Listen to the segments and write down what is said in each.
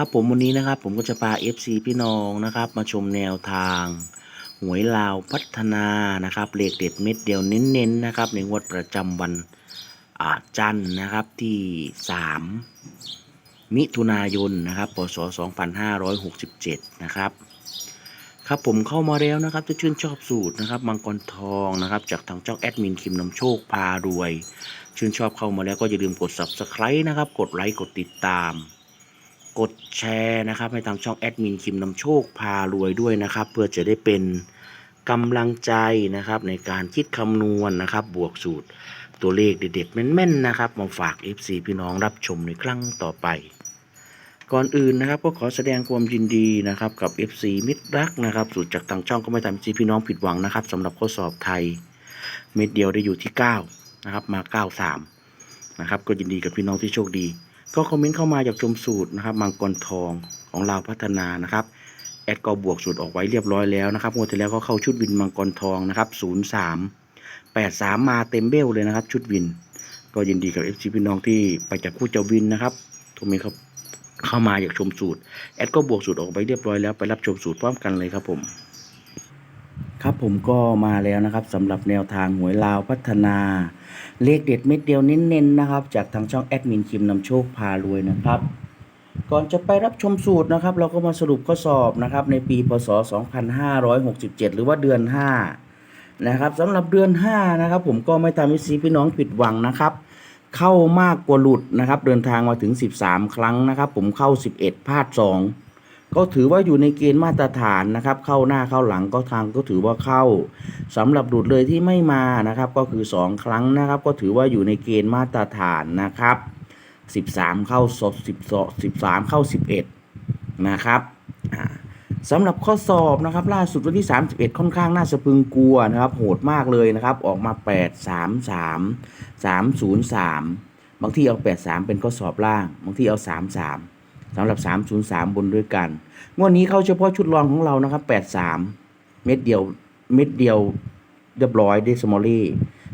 ครับผมวันนี้นะครับผมก็จะพา FC พี่น้องนะครับมาชมแนวทางหวยลาวพัฒนานะครับเลขเด็ดเม็ดเดียวเน้นๆนะครับในงวดประจำวันอาจันทร์นะครับที่ 3 มิถุนายนนะครับพศ2567 นะครับครับผมเข้ามาแล้วนะครับจะชื่นชอบสูตรนะครับมังกรทองนะครับจากทางเจ้าแอดมินคิมนำโชคพารวย ชื่นชอบเข้ามาแล้วก็อย่าลืมกด subscribe นะครับกดไลค์กดติดตาม กดแชร์นะครับให้ทางช่องแอดมินคิมนำโชคพารวยด้วยนะครับ เพื่อจะได้เป็นกำลังใจนะครับในการคิดคำนวณนะครับ บวกสูตรตัวเลขเด็ดๆแม่นๆนะครับ มาฝาก FC พี่น้องรับชมในครั้งต่อไป ก่อนอื่นนะครับก็ขอแสดงความยินดีนะครับกับ FC มิตรรักนะครับสูตรจากทางช่องก็ไม่ทำให้พี่น้องผิดหวังนะครับสำหรับข้อสอบไทย เม็ดเดียวได้อยู่ที่ 9 นะครับมา 93 นะครับก็ยินดีกับพี่น้องที่โชคดี ก็คอมเมนต์เข้ามาอยากชมสูตรนะครับมังกรทองของเราพัฒนานะครับแอดก็บวกสูตรออกไว้เรียบร้อยแล้วนะครับงวดที่แล้วก็เข้าชุดวินมังกรทองนะครับ03 83มาเต็มเบลเลยนะครับ ชุดวิน ก็ยินดีกับ FC พี่น้องที่ไปจับคู่เจ้าวินนะครับทุกเมนครับเข้ามาอยากชมสูตรแอดก็บวกสูตรออกไปเรียบร้อยแล้วไปรับชมสูตรพร้อมกันเลยครับผม ครับผมก็มาแล้วนะครับสำหรับแนวทางหวยลาวพัฒนา เลขเด็ดเม็ดเดียวเน้นๆนะครับ จากทางช่องแอดมินคิมนำโชคพารวยนะครับ ก่อนจะไปรับชมสูตรนะครับ เราก็มาสรุปข้อสอบนะครับ ในปีพศ 2567 หรือว่าเดือน 5 นะครับสำหรับเดือน 5 นะครับ ผมก็ไม่ทำให้ซีพี่น้องผิดหวังนะครับ เข้ามากกว่าหลุดนะครับ เดินทางมาถึง 13 ครั้งนะครับ ผมเข้า 11พลาด 2 ก็ถือว่าอยู่ในเกณฑ์มาตรฐานนะครับ เข้าหน้าเข้าหลังก็ทางก็ถือว่าเข้าสำหรับหลุดเลยที่ไม่มานะครับ ก็คือ 2 ครั้งนะครับ ก็ถือว่าอยู่ในเกณฑ์มาตรฐานนะครับ 13 เข้าสด12 13 เข้า 11 นะครับสำหรับข้อสอบนะครับ ล่าสุดวันที่ 31 ค่อนข้างน่าสะพึงกลัวนะครับ โหดมากเลยนะครับ ออกมา 8 3 3 3 0 3 บางที่เอา 8 3 เป็นข้อสอบล่าง บางที่เอา 3 3 สำหรับ 303 บนด้วยกัน งวดนี้เข้าเฉพาะชุดรองของเรานะครับ 83 เม็ดเดียว เม็ดเดียวเรียบร้อยได้สมอลี่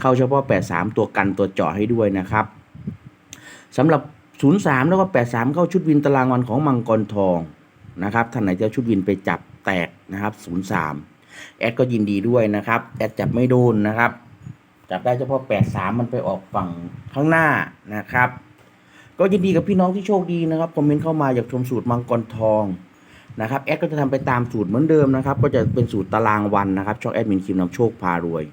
เข้าเฉพาะ 83 ตัวกันตัวเจาะให้ด้วยนะครับสำหรับ 03 แล้วก็ 83 เข้าชุดวินตารางวันของมังกรทองนะครับท่านไหนจะเอชุดวินไปจับแตกนะครับ 03 แอดก็ยินดีด้วยนะครับ แอดจับไม่โดนนะครับ จับได้เฉพาะ 83 มันไปออกฝั่งข้างหน้านะครับ ก็ยินดีกับพี่น้องที่โชคดีนะครับคอมเมนต์เข้ามาอยากชมสูตรมังกรทองนะครับแอดก็จะทำไปตามสูตรเหมือนเดิมนะครับ ก็จะเป็นสูตรตารางวันนะครับช่องแอดมินคิมนำโชคพารวย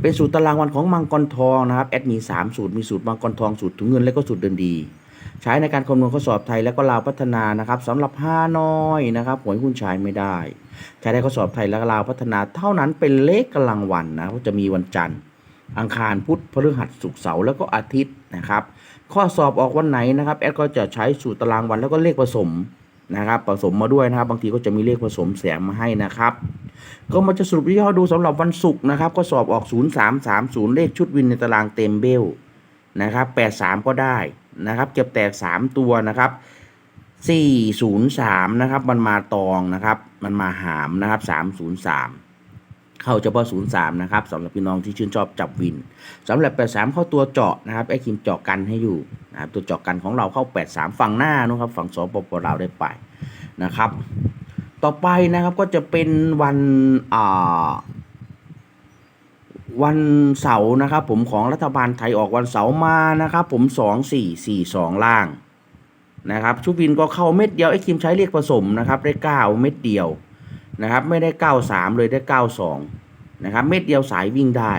เป็นสูตรตารางวันของมังกรทองนะครับแอดมี 3 สูตรมีสูตรมังกรทองสูตรถุงเงินและก็สูตรเดินดี ใช้ในการคำนวณข้อสอบไทยและก็ลาวพัฒนานะครับสำหรับห้าน้อยนะครับหวยหุ้นใช้ไม่ได้ ใช้ได้ข้อสอบไทยและลาวพัฒนาเท่านั้นเป็นเลขกำลังวันนะก็จะมีวันจันทร์อังคารพุธพฤหัสศุกร์เสาร์แล้วก็อาทิตย์นะครับ ข้อสอบออกวันไหนนะครับแอดก็จะใช้สูตรตารางวันแล้วก็เลขผสมนะครับผสมมาด้วยนะครับบางทีก็จะมีเลขผสมแสมมาให้นะครับ ก็มาจะสรุปย่อดูสำหรับวันศุกร์นะครับ ก็สอบออก 0 3 3 0 เลขชุดวินในตารางเต็มเบลนะครับ83 ก็ได้นะครับเก็บแตก 3 ตัวนะครับ403นะครับมันมาตองนะครับมันมาหามนะครับ303 เข้าเฉพาะ 03 นะครับสำหรับพี่น้องที่ชื่นชอบจับวินสำหรับ 83 เข้าตัวเจาะนะครับไอ้คิมเจาะกันให้อยู่นะครับตัวเจาะกันของเราเข้า 83 ฝั่งหน้านะครับฝั่งสปปลาวได้ไปนะครับ ต่อไปนะครับก็จะเป็นวันอ่าวันเสาร์นะครับ ผมของรัฐบาลไทยออกวันเสาร์มานะครับ ผม 2 4 4 2 ล่างนะครับชุดวินก็เข้าเม็ดเดียวไอ้คิมใช้เรียกผสมนะครับได้9เม็ดเดียว นะครับไม่ได้ 93 เลยได้ 92 นะครับเม็ดเดียวสายวิ่งได้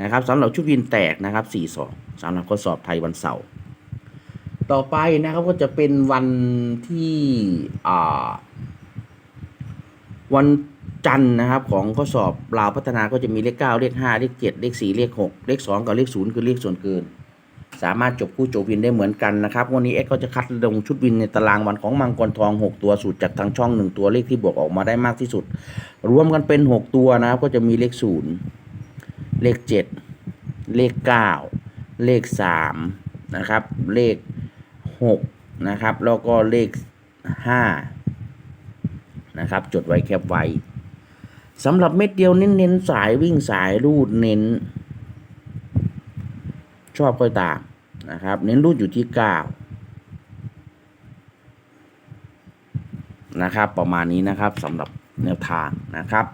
นะครับสำหรับชุดวินแตกนะครับ 42สำหรับข้อสอบไทยวันเสาร์ต่อไปนะครับก็จะเป็นวันที่วันจันทร์นะครับของข้อสอบลาวพัฒนาก็จะมีเลข 9 เลข 5 เลข 7 เลข 4 เลข 6 เลข 2 กับเลข 0 คือเลขส่วนเกิน สามารถจบคู่จบวินได้เหมือนกันนะครับวันนี้เอ็กก็จะคัดลงชุดวินในตารางวันของมังกรทอง 6 ตัวสูตรจากทางช่อง 1 ตัวเลขที่บวกออกมาได้มากที่สุด รวมกันเป็น 6 ตัวนะครับก็จะมีเลข 0 เลข 7 เลข 9 เลข3นะครับเลข6นะครับแล้วก็เลข5นะครับจดไว้แคปไว้สำหรับเม็ดเดียวเน้นๆสายวิ่งสายรูดเน้น ชอบค่อยตามนะครับ เน้นรูดอยู่ที่เก้านะครับ ประมาณนี้นะครับสำหรับแนวทางนะครับ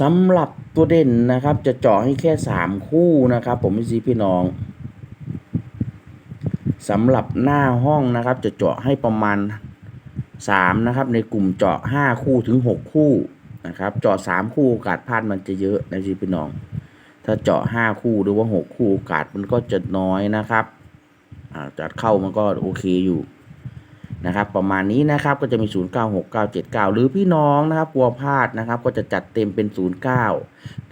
สำหรับตัวเด่นนะครับ จะเจาะให้แค่สามคู่นะครับ ผมพี่ซีพี่น้องสำหรับหน้าห้องนะครับ จะเจาะให้ประมาณสามนะครับ ในกลุ่มเจาะห้าคู่ถึงหกคู่นะครับ เจาะสามคู่โอกาสพลาดมันจะเยอะนะพี่พี่น้อง ถ้าเจาะห้าคู่หรือว่าหกคู่โอกาสมันก็จะน้อยนะครับอ่าจัดเข้ามันก็โอเคอยู่นะครับ ประมาณนี้นะครับก็จะมี 0 9 6 9 7 9 หรือพี่น้องนะครับกลัวพลาดนะครับ ก็จะจัดเต็มเป็น 0 9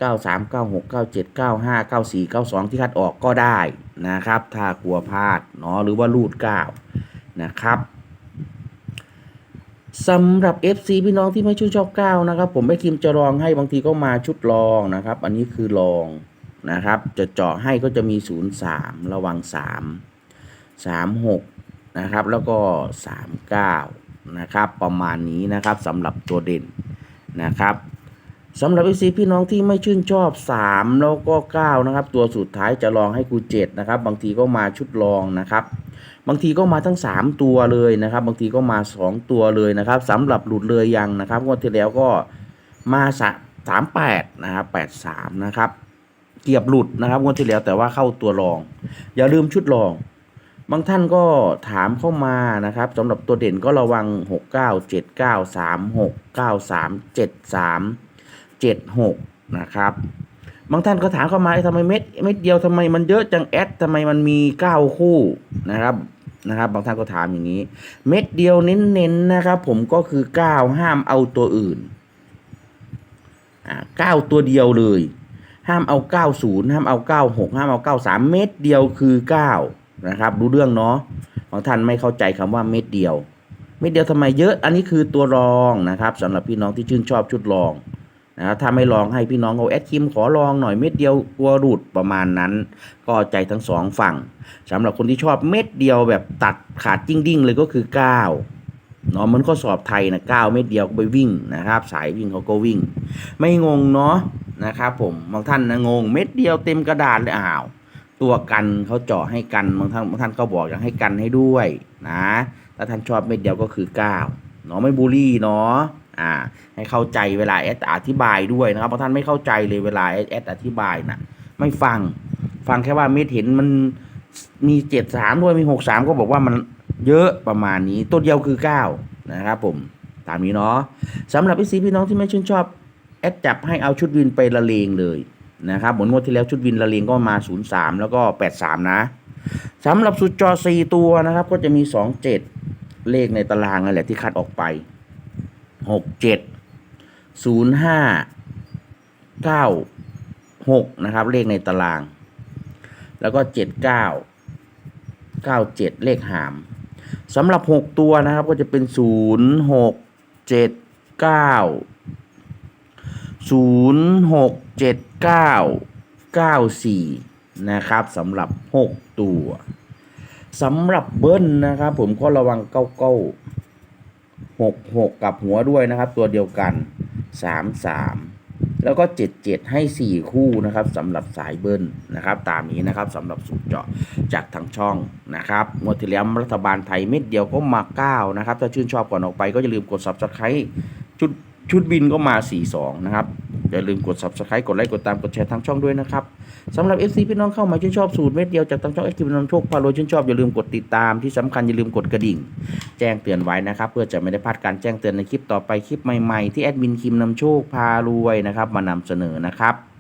9 3 9 6 9 7 9 5 9 4 9 2 ที่คัดออกก็ได้นะครับ ถ้ากลัวพลาดเนาะหรือว่ารูด 9 นะครับ สำหรับ FC พี่น้องที่ไม่ชื่นชอบก้าวนะครับ ผมไม่คิมจะลองให้บางทีก็มาชุดลองนะครับ อันนี้คือลองนะครับ จะเจาะให้ก็จะมี 0 3 ระวัง 3 3 6 นะครับ แล้วก็ 3 9 นะครับ ประมาณนี้นะครับสำหรับตัวเด่นนะครับสำหรับ FC พี่น้องที่ไม่ชื่นชอบ 3 แล้วก็ 9 นะครับ ตัวสุดท้ายจะลองให้กู7นะครับ บางทีก็มาชุดลองนะครับ บางทีก็มาทั้ง 3 ตัวเลยนะครับ บางทีก็มา 2 ตัวเลยนะครับสำหรับหลุดเลยยังนะครับงวดที่แล้วก็มาสามแปดนะครับแปดสามนะครับ เกียบหลุดนะครับงวดที่แล้วแต่ว่าเข้าตัวรอง อย่าลืมชุดรอง บางท่านก็ถามเข้ามานะครับสำหรับตัวเด่นก็ระวัง 6 9 7 9 3 6 9 3 7 3 7 6 นะครับ บางท่านก็ถามเข้ามาทำไมเม็ดเม็ดเดียวทำไมมันเยอะจังแอดทำไมมันมี9คู่นะครับนะครับ บางท่านก็ถามอย่างนี้ เม็ดเดียวเน้นๆนะครับ ผมก็คือ9ห้ามเอาตัวอื่นอ่า9ตัวเดียวเลย ห้ามเอา90ห้ามเอา96ห้ามเอา93เม็ดเดียวคือ9นะครับรู้เรื่องเนาะบางท่านไม่เข้าใจคำว่าเม็ดเดียว เม็ดเดียวทำไมเยอะ อันนี้คือตัวรองนะครับสำหรับพี่น้องที่ชื่นชอบชุดรอง นะครับถ้าไม่ลองให้พี่น้องเอาแอดคิมขอลองหน่อยเม็ดเดียวกลัวหลุดประมาณนั้น ก็ใจทั้งสองฝั่งสำหรับคนที่ชอบเม็ดเดียวแบบตัดขาดจิ้งดิ้งเลยก็คือ9เนาะมันก็สอบไทยนะเก้าเม็ดเดียวก็ไปวิ่งนะครับ สายวิ่งเขาก็วิ่ง ไม่งงเนาะนะครับผมบางท่านนะงงเม็ดเดียวเต็มกระดาษเลยอ้าว ตัวกันเขาเจาะให้กันบางท่านบางท่านก็บอกอยากให้กันให้ด้วยนะถ้าท่านชอบเม็ดเดียวก็คือ9เนาะไม่บูลลี่เนาะ อ่า ให้เข้าใจเวลาแอดอธิบายด้วยนะครับบางท่านไม่เข้าใจเลยเวลาแอดแอดอธิบายนะไม่ฟัง ฟังแค่ว่าเม็ดเห็นมันมีเจ็ดสามด้วยมีหกสามก็บอกว่ามันเยอะประมาณนี้ตัวเดียวคือเก้านะครับผมตามนี้เนาะสำหรับพี่ซีพี่น้องที่ไม่ชื่นชอบแอดจับให้เอาชุดวินไปละเลงเลยนะครับเหมือนงวดที่แล้วชุดวินละเลงก็มา 0 3 แล้วก็ 8 3 นะสำหรับสุดจอ 4 ตัวนะครับ ก็จะมี 2 7 เลขในตารางนั่นแหละที่คัดออกไป หกเจ็ดศูนย์ห้าเก้าหกนะครับ เลขในตาราง แล้วก็เจ็ดเก้าเก้าเจ็ดเลขหามสำหรับหกตัวนะครับก็จะเป็นศูนย์หกเจ็ดเก้าศูนย์หกเจ็ดเก้าเก้าสี่นะครับสำหรับหกตัวสำหรับเบิ้ลนะครับ ผมก็ระวังเก้าเก้า หกหกกับหัวด้วยนะครับ ตัวเดียวกันสามสามแล้วก็เจ็ดเจ็ดให้สี่คู่นะครับสำหรับสายเบิ้ลนะครับ ตามนี้นะครับสำหรับสูตรเจาะจากทางช่องนะครับงวดที่แล้วรัฐบาลไทยเม็ดเดียวก็มาเก้านะครับ ถ้าชื่นชอบก่อนออกไปก็อย่าลืมกด subscribe ชุดชุดบินก็มา42นะครับ อย่าลืมกด subscribe กดไลค์กดตามกดแชร์ทางช่องด้วยนะครับสำหรับ FC พี่น้องเข้ามาชื่นชอบสูตรเม็ดเดียวจากทางช่อง FC พี่น้องโชคพารวยชื่นชอบอย่าลืมกดติดตามที่สำคัญอย่าลืมกดกระดิ่ง แจ้งเตือนไว้นะครับ เพื่อจะไม่ได้พลาดการแจ้งเตือนในคลิปต่อไปคลิปใหม่ๆที่แอดมินคิมนำโชคพารวยนะครับมานำเสนอนะครับ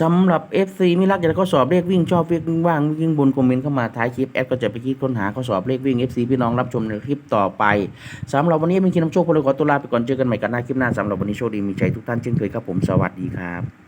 สำหรับ FC มิรักอยากได้ข้อสอบเลขวิ่งชอบเลขวิ่งว่างวิ่งบนคอมเมนต์เข้ามาท้ายคลิปแอดก็จะไปคิดค้นหาข้อสอบเลขวิ่ง FC พี่น้องรับชมในคลิปต่อไปสำหรับวันนี้มินคิดนำโชคพารวยขอตัวลาไปก่อนเจอกันใหม่กันหน้าคลิปหน้าสำหรับวันนี้โชคดีมีใจทุกท่านเช่นเคยครับผมสวัสดีครับ